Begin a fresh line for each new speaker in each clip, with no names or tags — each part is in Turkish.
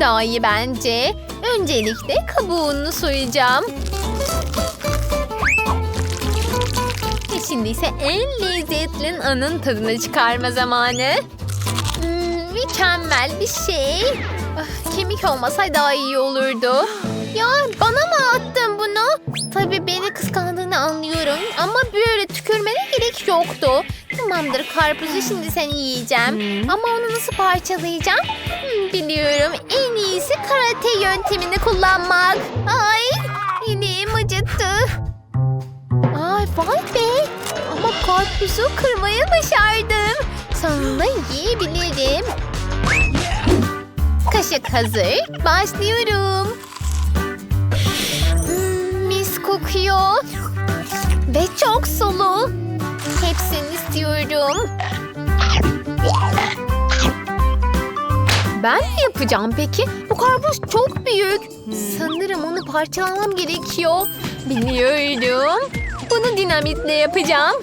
daha iyi bence. Öncelikle kabuğunu soyacağım. Ve şimdi ise en lezzetli anın tadını çıkarma zamanı. Hmm, mükemmel bir şey. Ah, kemik olmasaydı daha iyi olurdu. Ya bana mı attın bunu? Tabii beni kıskandığını anlıyorum ama böyle tükürmene gerek yoktu. Tamamdır karpuzu şimdi sen yiyeceğim. Ama onu nasıl parçalayacağım? Hmm, biliyorum en iyisi karate yöntemini kullanmak. Ay ineğim acıttı. Ay vay be. Ama karpuzu kırmayı başardım. Sonunda yiyebilirim. Kaşık hazır. Başlıyorum. Hmm, mis kokuyor. Ve çok sulu. Hepsini istiyorum. Ben mi yapacağım peki? Bu karpuz çok büyük. Sanırım onu parçalamam gerekiyor. Biliyorum. Bunu dinamitle yapacağım.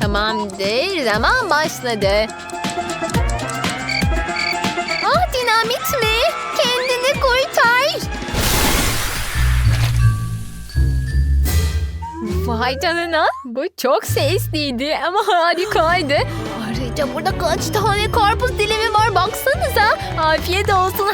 Tamamdır. Zaman başladı. Vay canına. Bu çok sesliydi ama harikaydı. Ayrıca burada kaç tane karpuz dilimi var baksanıza. Afiyet olsun.